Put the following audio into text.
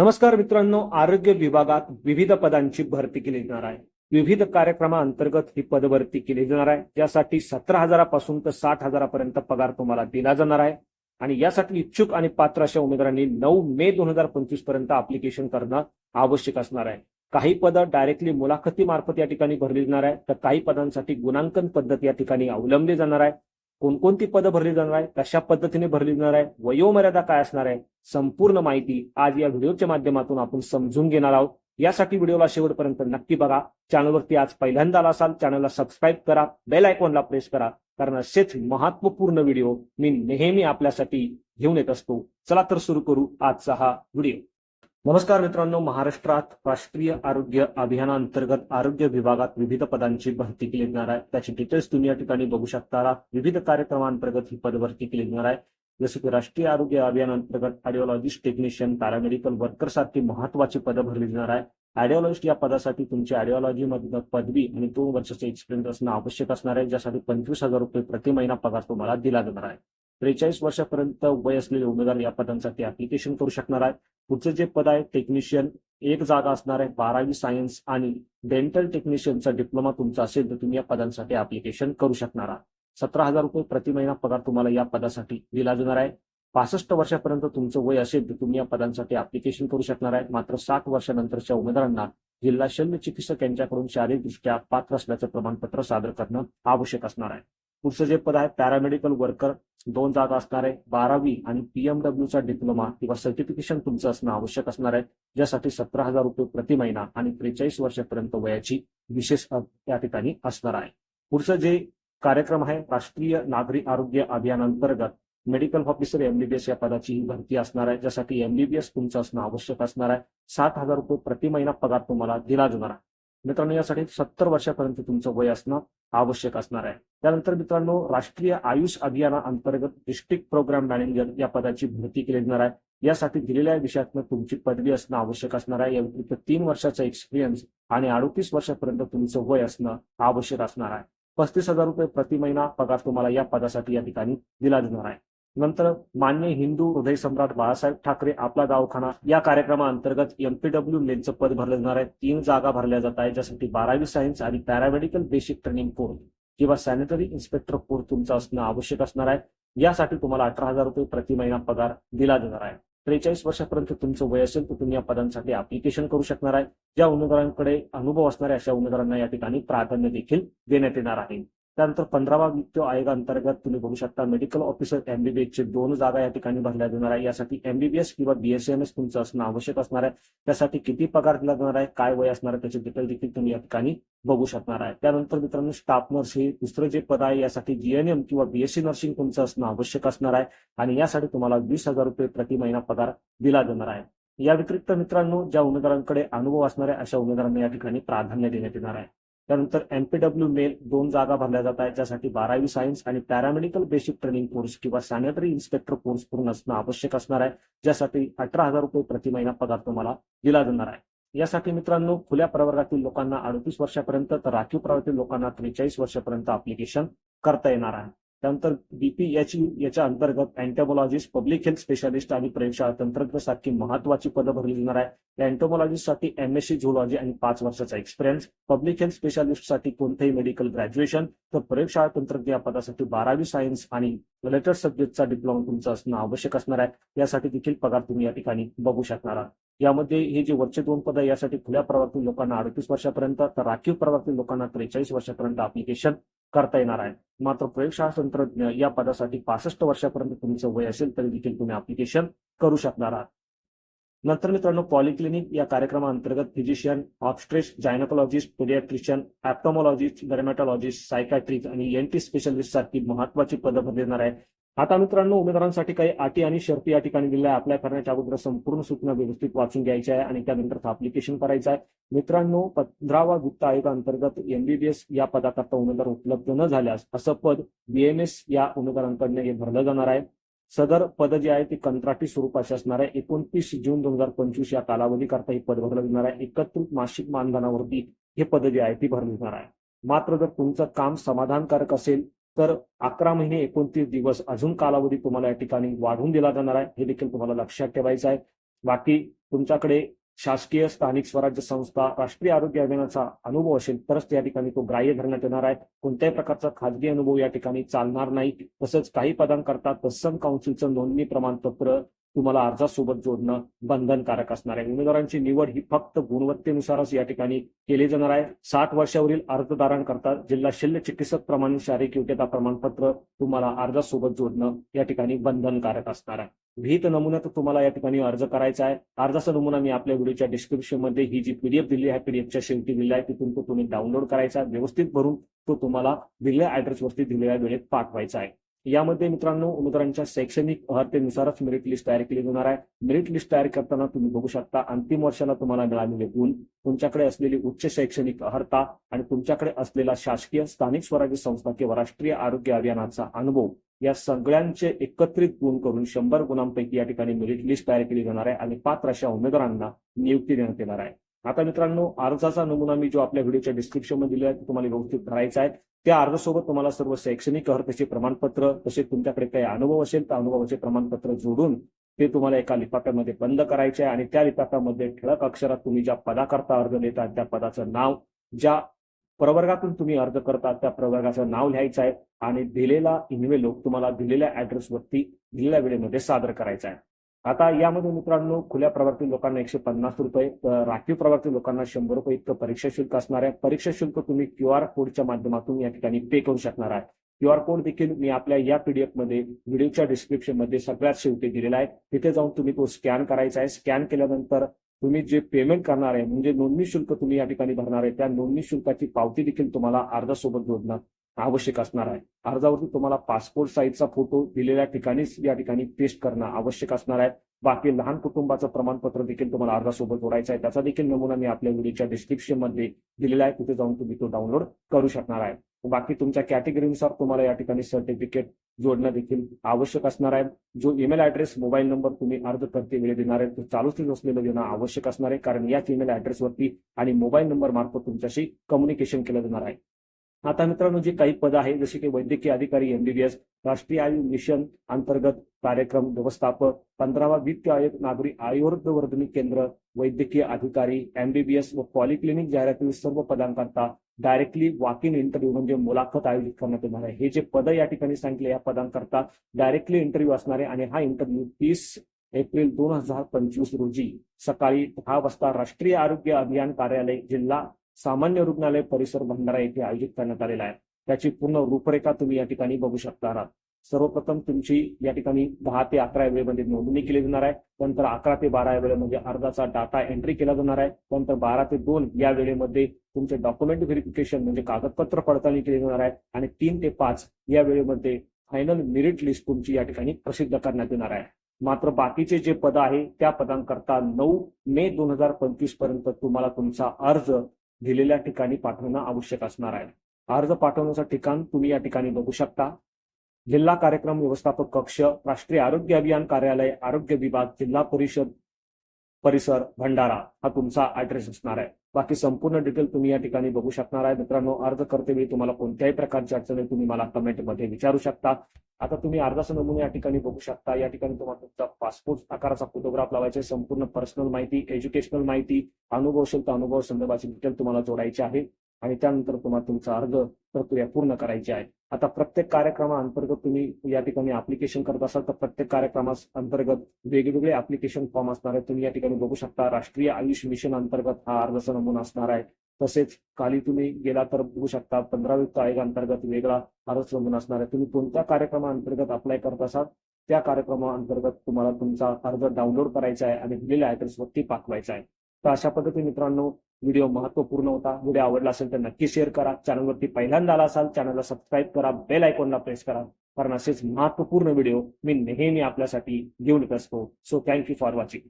नमस्कार मित्रांनो आरोग्य विभागात विविध पदांची भरती केली जाणार आहे. विविध कार्यक्रमाअंतर्गत ही पदभरती केली जाणार आहे. ज्यासाठी सतरा हजारापासून तर साठ हजारापर्यंत पगार तुम्हाला दिला जाणार आहे. आणि यासाठी इच्छुक आणि पात्र अशा उमेदवारांनी नऊ मे दोन हजार पंचवीसपर्यंत अप्लिकेशन करणं आवश्यक असणार आहे. काही पदं डायरेक्टली मुलाखती मार्फत या ठिकाणी भरली जाणार आहे तर काही पदांसाठी गुणांकन पद्धत या ठिकाणी अवलंबली जाणार आहे. कोणकोणती पदं भरली जाणार आहे कशा पद्धतीने भरली जाणार आहे वयोमर्यादा काय असणार आहे संपूर्ण माहिती आज या व्हिडिओच्या माध्यमातून आपण समजून घेणार आहोत. यासाठी व्हिडिओला शेवटपर्यंत नक्की बघा. चॅनलवरती आज पहिल्यांदा आला असाल चॅनलला सबस्क्राईब करा बेल आयकॉनला प्रेस करा कारण असेच महत्त्वपूर्ण व्हिडिओ मी नेहमी आपल्यासाठी घेऊन येत असतो. चला तर सुरू करू आजचा हा व्हिडिओ. नमस्कार मित्रांनो महाराष्ट्रात राष्ट्रीय आरोग्य अभियानाअंतर्गत आरोग्य विभागात विविध पदांची भरती केली जाणार आहे. त्याची डिटेल्स तुम्ही या ठिकाणी बघू शकता विविध कार्यक्रमांतर्गत ही पदभरती केली जाणार आहे. जसं की राष्ट्रीय आरोग्य अभियानांतर्गत आयडिओलॉजिस्ट टेक्निशियन पॅरामेडिकल वर्कर सारखी महत्वाची पदं भरली जाणार आहे. आयडिओलॉजिस्ट या पदासाठी तुमची आयडिओलॉजीमधनं पदवी आणि दोन वर्षाचा एक्सपिरियन्स असणं आवश्यक असणार आहे. ज्यासाठी पंचवीस हजार रुपये प्रति महिना पगार तुम्हाला दिला जाणार आहे. त्रेचाळीस वर्षापर्यंत वय असलेले उमेदवार या पदांसाठी ऍप्लिकेशन करू शकणार आहे पुढचं जे पद आहे टेक्निशियन एक जागा असणार आहे बारावी सायन्स आणि डेंटल टेक्निशियनचा डिप्लोमा तुमचा असेल तर तुम्ही या पदांसाठी ऍप्लिकेशन करू शकणार आहात. सतरा हजार रुपये प्रति महिना पगार तुम्हाला या पदासाठी दिला जाणार आहे. पासष्ट वर्षापर्यंत तुमचं वय असेल तर तुम्ही या पदांसाठी ऍप्लिकेशन करू शकणार आहे मात्र साठ वर्षानंतरच्या उमेदवारांना जिल्हा शल्य चिकित्सक यांच्याकडून शारीरिकदृष्ट्या पात्र असल्याचं प्रमाणपत्र सादर करणं आवश्यक असणार आहे. पुढचं जे पद आहे पॅरामेडिकल वर्कर दोन जागा असणार आहे. बारावी आणि पीएमडब्ल्यूचा डिप्लोमा किंवा सर्टिफिकेशन तुमचं असणं आवश्यक असणार आहे. ज्यासाठी सतरा हजार रुपये प्रति महिना आणि त्रेचाळीस वर्षापर्यंत वयाची विशेष त्या या ठिकाणी असणार आहे. पुढचं जे कार्यक्रम आहे राष्ट्रीय नागरी आरोग्य अभियानांतर्गत मेडिकल ऑफिसर एमबीबीएस या पदाची ही भरती असणार आहे. ज्यासाठी एमबीबीएस तुमचं असणं आवश्यक असणार आहे. सात हजार रुपये प्रति महिना पगार तुम्हाला दिला जाणार आहे. मित्रांनो यासाठी सत्तर वर्षापर्यंत तुमचं वय असणं आवश्यक असणार आहे. त्यानंतर मित्रांनो राष्ट्रीय आयुष अभियानाअंतर्गत डिस्ट्रिक्ट प्रोग्राम मॅनेजर या पदाची भरती केली जाणार आहे. यासाठी दिलेल्या विषयातनं तुमची पदवी असणं आवश्यक असणार आहे. या व्यतिरिक्त तीन वर्षाचा एक्सपिरियन्स आणि अडोतीस वर्षापर्यंत तुमचं वय असणं आवश्यक असणार आहे. पस्तीस हजार रुपये प्रति महिना पगार तुम्हाला या पदासाठी या ठिकाणी दिला जाणार आहे. नंतर मान्य हिंदू हृदय सम्राट बाळासाहेब ठाकरे आपला दवाखाना या कार्यक्रमाअंतर्गत एमपीडब्ल्यू मेनचं पद भरलं जाणार आहे. तीन जागा भरल्या जात आहेत ज्यासाठी बारावी सायन्स आणि पॅरामेडिकल बेसिक ट्रेनिंग कोर्स किंवा सॅनिटरी इन्स्पेक्टर कोर्स तुमचा असणं आवश्यक असणार आहे. यासाठी तुम्हाला अठरा हजार रुपये प्रति महिना पगार दिला जाणार आहे. त्रेचाळीस वर्षापर्यंत तुमचं वय असेल तर तुम्ही या पदांसाठी अप्लिकेशन करू शकणार आहे. ज्या उमेदवारांकडे अनुभव असणाऱ्या अशा उमेदवारांना या ठिकाणी प्राधान्य देखील देण्यात येणार आहे. त्यानंतर पंधरावा वित्त आयोगाअंतर्गत तुम्ही बघू शकता मेडिकल ऑफिसर एमबीबीएस चे दोन जागा या ठिकाणी भरल्या जाणार आहे. यासाठी एमबीबीएस किंवा बीएसएमएस तुमचं असणं आवश्यक असणार आहे. त्यासाठी किती पगार दिला जाणार आहे काय वय असणार आहे त्याचे डिटेल देखील तुम्ही या ठिकाणी बघू शकणार आहे. त्यानंतर मित्रांनो स्टाफ नर्स हे दुसरं जे पद आहे यासाठी जीएनएम किंवा बीएससी नर्सिंग तुमचं असणं आवश्यक असणार आहे. आणि यासाठी तुम्हाला वीस हजार रुपये प्रति महिना पगार दिला जाणार आहे. या व्यतिरिक्त मित्रांनो ज्या उमेदवारांकडे अनुभव असणार आहे अशा उमेदवारांना या ठिकाणी प्राधान्य देण्यात येणार आहे. त्यानंतर एमपीडब्ल्यू मेल दोन जागा भरल्या जात आहेत ज्यासाठी बारावी सायन्स आणि पॅरामेडिकल बेसिक ट्रेनिंग कोर्स किंवा सॅनिटरी इन्स्पेक्टर कोर्स पूर्ण असणं आवश्यक असणार आहे ज्यासाठी अठरा हजार रुपये प्रति महिना पगार तुम्हाला दिला जाणार आहे. यासाठी मित्रांनो खुल्या प्रवर्गातील लोकांना अडतीस वर्षापर्यंत तर राखीव प्रवर्गातील लोकांना त्रेचाळीस वर्षापर्यंत अप्लिकेशन करता येणार आहे. त्यानंतर बीपी याची याच्या अंतर्गत अँटोमॉलॉजिस्ट पब्लिक हेल्थ स्पेशालिस्ट आणि प्रयोगशाळा तंत्रज्ञ सारखी महत्वाची पदं भरली जाणार आहे. अँटोमॉलॉजिस्टसाठी एमएससी झोलॉजी आणि पाच वर्षाचा एक्सपिरियन्स पब्लिक हेल्थ स्पेशालिस्टसाठी कोणतेही मेडिकल ग्रॅज्युएशन तर प्रयोगशाळा तंत्रज्ञ या पदासाठी बारावी सायन्स आणि रिलेटेड सब्जेक्टचा डिप्लोमा तुमचा असणं आवश्यक असणार आहे. यासाठी देखील पगार तुम्ही या ठिकाणी बघू शकणार आहात. यामध्ये हे जे वरचे दोन पद यासाठी खुल्या प्रवर्तील लोकांना अडतीस वर्षापर्यंत तर राखीव प्रवर्तील लोकांना त्रेचाळीस वर्षापर्यंत अप्लिकेशन करता येणार आहे. मात्र प्रयोगशाळा तंत्रज्ञ या पदासाठी पासष्ट वर्षापर्यंत तुमचं वय असेल तरी देखील तुम्ही अप्लिकेशन करू शकणार आहात. नंतर मित्रांनो पॉलिक्लिनिक या कार्यक्रमाअंतर्गत physician obstetrics gynaecologist paediatrician ophthalmologist dermatologist psychiatric आणि एनटी स्पेशलिस्ट सारखी महत्वाची पदं भरली जाणार आहे. आता मित्रांनो उमेदवारांसाठी काही अटी आणि शर्ती या ठिकाणी दिल्या आहे अप्लाय करण्याच्या अगोदर संपूर्ण सूचना व्यवस्थित वाचून घ्यायच्या आहे आणि त्यानंतर अप्लिकेशन करायचं आहे. मित्रांनो पंधरावा वित्त आयोगाअंतर्गत एमबीबीएस या पदाकरता उमेदवार उपलब्ध न झाल्यास असं पद बीएमएस या उमेदवारांकडनं हे भरलं जाणार आहे. सदर पद जे आहे ते कंत्राटी स्वरूपाचे असणार आहे. एकोणतीस जून दोन हजार पंचवीस या कालावधीकरता हे पद भरलं जाणार आहे. एकत्रित मासिक मानधनावरती हे पद जे आहे ती भरलं जाणार आहे. मात्र जर तुमचं काम समाधानकारक असेल तर अकरा महिने एकोणतीस दिवस अजून कालावधी तुम्हाला या ठिकाणी वाढवून दिला जाणार आहे. हे देखील तुम्हाला लक्षात ठेवायचं आहे. बाकी तुमच्याकडे शासकीय स्थानिक स्वराज्य संस्था राष्ट्रीय आरोग्य अभियानाचा अनुभव असेल तरच या ठिकाणी तो ग्राह्य धरण्यात येणार आहे. कोणत्याही प्रकारचा खाजगी अनुभव या ठिकाणी चालणार नाही. तसंच काही पदांकरता तत्सम काउन्सिलचं नोंदणी प्रमाणपत्र तुम्हाला अर्जासोबत जोडणं बंधनकारक असणार आहे. उमेदवारांची निवड ही फक्त गुणवत्तेनुसारच या ठिकाणी केली जाणार आहे. साठ वर्षावरील अर्जदारांकरता जिल्हा शल्य चिकित्सक प्रमाण शारीरिक योग्यता प्रमाणपत्र तुम्हाला अर्जासोबत जोडणं या ठिकाणी बंधनकारक असणार आहे. विहित नमुन्यात तुम्हाला या ठिकाणी अर्ज करायचा आहे. अर्जाचा नमुना मी आपल्या व्हिडिओच्या डिस्क्रिप्शनमध्ये ही जी पीडीएफ दिली आहे पीडीएफच्या शेवटी दिली आहे तिथून तो तुम्ही डाउनलोड करायचा. आहे व्यवस्थित भरून तो तुम्हाला दिलेल्या ऍड्रेसवरती दिलेल्या वेळेत पाठवायचा आहे. यामध्ये मित्रांनो उमेदवारांच्या शैक्षणिक अर्हतेनुसारच मेरिट लिस्ट तयार केली जाणार आहे. मेरिट लिस्ट तयार करताना तुम्ही बघू शकता अंतिम वर्षाला तुम्हाला मिळालेले गुण तुमच्याकडे असलेली उच्च शैक्षणिक अर्हता आणि तुमच्याकडे असलेला शासकीय स्थानिक स्वराज्य संस्था किंवा राष्ट्रीय आरोग्य अभियानाचा अनुभव या सगळ्यांचे एकत्रित गुण करून शंभर गुणांपैकी या ठिकाणी मेरिट लिस्ट तयार केली जाणार आहे आणि पात्र अशा उमेदवारांना नियुक्ती देण्यात येणार आहे. आता मित्रांनो अर्जाचा नमुना मी जो आपल्या व्हिडिओच्या डिस्क्रिप्शनमध्ये दिला आहे तुम्हाला व्यवस्थित करायचा आहे. त्या अर्जासोबत तुम्हाला सर्व शैक्षणिक अर्हतेचे प्रमाणपत्र तसेच तुमच्याकडे काही अनुभव असेल तर अनुभवाचे प्रमाणपत्र जोडून ते तुम्हाला एका लिफाफ्यामध्ये बंद करायचे आहे. आणि त्या लिफाफ्यामध्ये ठळक अक्षरात तुम्ही ज्या पदाकरता अर्ज देतात त्या पदाचं नाव ज्या प्रवर्गातून तुम्ही अर्ज करता त्या प्रवर्गाचं नाव लिहायचं आहे. आणि दिलेला इन्व्हेलोप तुम्हाला दिलेल्या ऍड्रेसवरती दिलेल्या वेळेमध्ये सादर करायचा आहे. आता यामध्ये मित्रांनो खुल्या प्रवर्ती लोकांना एकशे पन्नास रुपये राखीव प्रवर्ती लोकांना शंभर रुपये इतकं परीक्षा शुल्क असणार आहे. परीक्षा शुल्क तुम्ही क्यू आर कोडच्या माध्यमातून या ठिकाणी पे करू शकणार आहे क्यू आर कोड देखील मी आपल्या या पीडीएफमध्ये व्हिडिओच्या डिस्क्रिप्शनमध्ये सगळ्यात शेवटी दिलेला आहे. तिथे जाऊन तुम्ही तो स्कॅन करायचा आहे. स्कॅन केल्यानंतर तुम्ही जे पेमेंट करणार आहे म्हणजे नोंदणी शुल्क तुम्ही या ठिकाणी भरणार आहे त्या नोंदणी शुल्काची पावती देखील तुम्हाला अर्जासोबत जोडणं आवश्यक असणार आहे. अर्जावरती तुम्हाला पासपोर्ट साईजचा फोटो दिलेल्या ठिकाणीच या ठिकाणी पेस्ट करणं आवश्यक असणार आहे. बाकी लहान कुटुंबाचं प्रमाणपत्र देखील तुम्हाला अर्जासोबत जोडायचं आहे. त्याचा देखील नमुना मी आपल्या व्हिडिओच्या डिस्क्रिप्शनमध्ये दिलेला आहे. तिथे जाऊन तुम्ही तो डाउनलोड करू शकणार आहे. बाकी तुमच्या कॅटेगरीनुसार तुम्हाला या ठिकाणी सर्टिफिकेट जोडणं देखील आवश्यक असणार आहे. जो ईमेल ऍड्रेस मोबाईल नंबर तुम्ही अर्ज करते वेळ देणार आहे तो चालूच असलेलं देणं आवश्यक असणार आहे. कारण याच ईमेल ऍड्रेसवरती आणि मोबाईल नंबर मार्फत तुमच्याशी कम्युनिकेशन केलं जाणार आहे. आता मित्रांनो जे काही पद आहे जसे की वैद्यकीय अधिकारी एमबीबीएस राष्ट्रीय आयु मिशन अंतर्गत कार्यक्रम व्यवस्थापक पंधरावा वित्त आयोग नागरी आयुर्वर्धनी केंद्र वैद्यकीय अधिकारी एमबीबीएस व पॉलिक्लिनिक जाहिरातील सर्व पदांकरता डायरेक्टली वॉक इन इंटरव्ह्यू म्हणजे मुलाखत आयोजित करण्यात येणार आहे. हे जे पद या ठिकाणी सांगितले या पदांकरता डायरेक्टली इंटरव्ह्यू असणार आहे आणि हा इंटरव्ह्यू तीस एप्रिल दोन हजार पंचवीस रोजी सकाळी दहा वाजता राष्ट्रीय आरोग्य अभियान कार्यालय जिल्हा सामान्य रुग्णालय परिसर भंडारा येथे आयोजित करण्यात आलेला आहे. त्याची पूर्ण रूपरेखा तुम्ही या ठिकाणी बघू शकता. आहात सर्वप्रथम तुमची या ठिकाणी दहा ते अकरा वेळेमध्ये नोंदणी केली जाणार आहे. नंतर अकरा ते बारा या वेळेमध्ये अर्जाचा डाटा एंट्री केला जाणार आहे. नंतर बारा ते दोन या वेळेमध्ये तुमचे डॉक्युमेंट व्हेरिफिकेशन म्हणजे कागदपत्र पडताळणी केली जाणार आहे. आणि तीन ते पाच या वेळेमध्ये फायनल मेरिट लिस्ट तुमची या ठिकाणी प्रसिद्ध करण्यात येणार आहे. मात्र बाकीचे जे पद आहे त्या पदांकरता नऊ मे दोन हजार पंचवीसपर्यंत तुम्हाला तुमचा अर्ज दिलेल्या ठिकाणी पाठवणं आवश्यक असणार आहे. अर्ज पाठवण्याचं ठिकाण तुम्ही या ठिकाणी बघू शकता. जिल्हा कार्यक्रम व्यवस्थापक कक्ष राष्ट्रीय आरोग्य अभियान कार्यालय आरोग्य विभाग जिल्हा परिषद परिसर भंडारा हा तुमचा ऍड्रेस असणार आहे. बाकी संपूर्ण डिटेल तुम्ही या ठिकाणी बघू शकणार आहे. मित्रांनो अर्ज करतेवेळी तुम्हाला कोणत्याही प्रकारची अडचणी तुम्ही मला कमेंटमध्ये विचारू शकता. आता तुम्ही अर्जाचा नमुना या ठिकाणी बघू शकता. या ठिकाणी तुम्हाला तुमचा पासपोर्ट आकाराचा फोटोग्राफ लावायचा आहे. संपूर्ण पर्सनल माहिती एज्युकेशनल माहिती अनुभव अनुभव संदर्भाची डिटेल तुम्हाला जोडायची आहे. आणि त्यानंतर तुम्हाला तुमचा अर्ज प्रक्रिया पूर्ण करायची आहे. आता प्रत्येक कार्यक्रमाअंतर्गत तुम्ही या ठिकाणी ऍप्लिकेशन करत असाल तर प्रत्येक कार्यक्रमास अंतर्गत वेगवेगळे ऍप्लिकेशन फॉर्म असणार आहेत. तुम्ही या ठिकाणी बघू शकता राष्ट्रीय आयुष मिशन अंतर्गत हा अर्जाचा नमुना असणार आहे. तसेच खाली तुम्ही गेला तर बघू शकता पंधरा वित्त आयोगांतर्गत वेगळा अर्ज नमुना असणार आहे. तुम्ही कोणत्या कार्यक्रमाअंतर्गत अप्लाय करत असाल त्या कार्यक्रमाअंतर्गत तुम्हाला तुमचा अर्ज डाउनलोड करायचा आहे आणि दिलेल्या ऍड्रेसवरती पाठवायचा आहे. तर अशा पद्धतीने मित्रांनो व्हिडिओ महत्त्वपूर्ण होता. व्हिडिओ आवडला असेल तर नक्की शेअर करा. चॅनलवरती पहिल्यांदा आला असाल चॅनलला सबस्क्राईब करा. बेल आयकॉनला प्रेस करा. कारण असेच महत्त्वपूर्ण व्हिडिओ मी नेहमी आपल्यासाठी घेऊन येत असतो. So thank you for watching